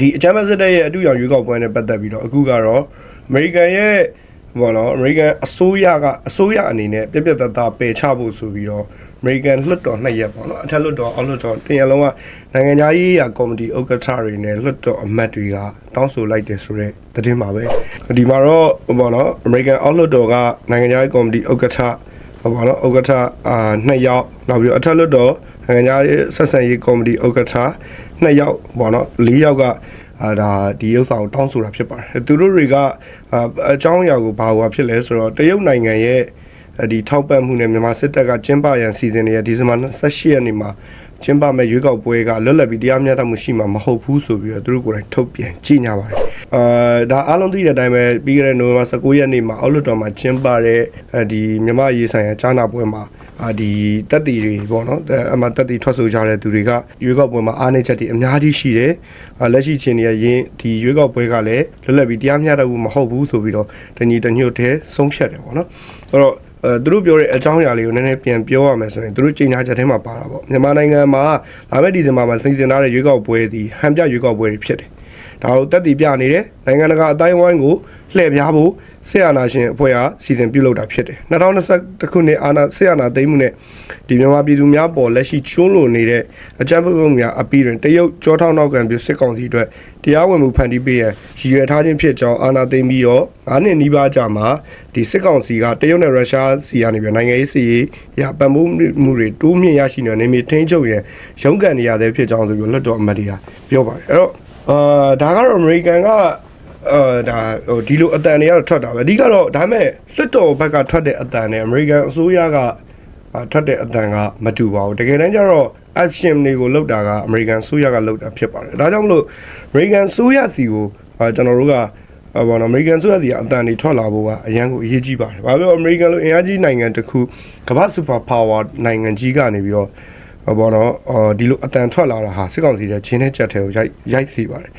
ဒီအချမ်းမစစ်တဲ့ရဲ့အတူရောင်ရွေးကောက်ပွဲနဲ့ပတ်သက်ပြီးတော့အခုကတော့အမေရိကန်ရဲ့ဘောနော်အမေရိကန်အစိုးရကအစိုးရအနေနဲ့ပြက်ပြက်သားသားပယ်ချဖို့ဆိုပြီးတော့အမေရိကန်လွှတ်တော်နှစ်ရက်ပေါ့နော်အထက်လွှတ်တော်အောက်လွှတ်တော်တင်ရလုံးကနိုင်ငံသားရေးရာကော်မတီဥက္ကဋ္ဌတွေနဲ့လွှတ်တော်အမတ်တွေကတောင်းဆိုလိုက်တယ်ဆိုတော့သတင်းပါပဲဒီမှာတော့ဘောနော်အမေရိကန်အောက်လွှတ်တော်ကနိုင်ငံသားရေးကော်မတီဥက္ကဋ္ဌ ဟောပါတော့ဥက္ကဋ္ဌအာနှစ်ယောက်နောက်ပြီးတော့အထက်လွှတ်တော်နိုင်ငံခြားရေးဆက်ဆံရေးကော်မတီဥက္ကဋ္ဌနှစ်ယောက်ပေါ့နော်လေးယောက်ကအာဒါဒီဥစ္စာကိုတောင်းဆိုတာဖြစ်ပါတယ်သူတို့တွေကအာအကြောင်းအရာကိုဘာဟိုဖြစ်လဲဆိုတော့တရုတ်နိုင်ငံရဲ့ဒီထောက်ပံ့မှုနဲ့မြန်မာစစ်တပ်ကကျင်းပရန်စီစဉ်နေတဲ့ဒီဇင်ဘာ28ရက်နေ့မှာကျင်းပမဲ့ရွေးကောက်ပွဲကလွတ်လပ်ပြီးတရားမျှတမှုရှိမှာမဟုတ်ဘူးဆိုပြီးတော့သူတို့ကိုယ်တိုင်ထုတ်ပြန်ကြေညာပါတယ်။ အာဒါအားလုံးသိတဲ့အတိုင်းပဲပြီးခဲ့တဲ့နိုဝင်ဘာ19ရက်နေ့မှာအောက်လွှတ်တော်မှာကျင်းပတဲ့အဲဒီမြန်မာရေးဆိုင်ရာကြားနာပွဲမှာအာဒီတက်တီတွေပေါ့နော်အမှတက်တီထွက်ဆိုကြတဲ့သူတွေကရွေးကောက်ပွဲမှာအားနည်းချက်တွေအများကြီးရှိတယ်။အာလက်ရှိချင်းတွေရင်ဒီရွေးကောက်ပွဲကလည်းလွတ်လပ်ပြီးတရားမျှတမှုမဟုတ်ဘူးဆိုပြီးတော့တညီတညွတ်တဲ့ဆုံးဖြတ်တယ်ပေါ့နော်။အဲ့တော့အဲသူတို့ပြောတဲ့အကြောင်းအရာလေးကိုနည်းနည်းပြန်ပြောရမယ်ဆိုရင်သူတို့ကြေညာချက်ထဲမှာပါတာပေါ့မြန်မာနိုင်ငံမှာလာမယ့်ဒီဇင်ဘာမှာစီစဉ်ထားတဲ့ရွေးကောက်ပွဲဒီဟန်ပြရွေးကောက်ပွဲတွေဖြစ်တယ် ဒါကိုတက်တည်ပြနေတယ်နိုင်ငံတကာအတိုင်းဝိုင်းကိုလှည့်ပြားဖို့ဆေးအာနာရှင်အဖွဲ့ကစီစဉ်ပြုလုပ်တာဖြစ်တယ်2020ခုနှစ်အာနာဆေးအာနာသိမ်းမှုနဲ့ဒီမြန်မာပြည်သူများပေါ်လက်ရှိကျွန်းလွန်နေတဲ့အကြမ်းဖက်မှုများအပီးတွင်တရုတ်ကြောထောက်နောက်ကံပြုစစ်ကောင်စီအတွက်တရားဝင်မှုဖန်တီးပေးရန်ရည်ရွယ်ထားခြင်းဖြစ်ကြောင်းအာနာသိမ်းပြီးတော့9နှစ်နီးပါးကြာမှာဒီစစ်ကောင်စီကတရုတ်နဲ့ရုရှားစီကနေပြီးနိုင်ငံရေးစီရေးရပံ့ပိုးမှုတွေတိုးမြင့်ရရှိနေတဲ့နေမြေထိန်းချုပ်ရန်ရုန်းကန်နေရတဲ့ဖြစ်ကြောင်းဆိုပြီးလွှတ်တော်အမတ်တွေကပြောပါတယ်အဲ့တော့ အာဒါကတော့အမေရိကန်ကအာဒါဟိုဒီလိုအတန်တွေကတော့ထွက်တာပဲအဓိကတော့ဒါပေမဲ့လွှတ်တော်ဘက်ကထွက်တဲ့အတန်နဲ့အမေရိကန်အစိုးရကအာထွက်တဲ့အတန်ကမတူပါဘူးတကယ်တမ်းကျတော့ action တွေကိုလောက်တာကအမေရိကန်ဆိုရကလောက်တာဖြစ်ပါတယ်ဒါကြောင့်မလို့အမေရိကန်ဆိုရစီကိုအာကျွန်တော်တို့ကအာဘောနော်အမေရိကန်ဆိုရစီကအတန်တွေထွက်လာဖို့ကအရန်ကိုအရေးကြီးပါတယ်ဘာဖြစ်လို့အမေရိကန်လိုအင်အားကြီးနိုင်ငံတစ်ခုကမ္ဘာစူပါပါဝါနိုင်ငံကြီးကနေပြီးတော့ ဘောနော်အော်ဒီလိုအတန်ထွက်လာတာဟာစစ်ကောင်စီရဲ့ချင်းနဲ့ကြက်ထဲကိုရိုက်ရိုက်စီပါတယ်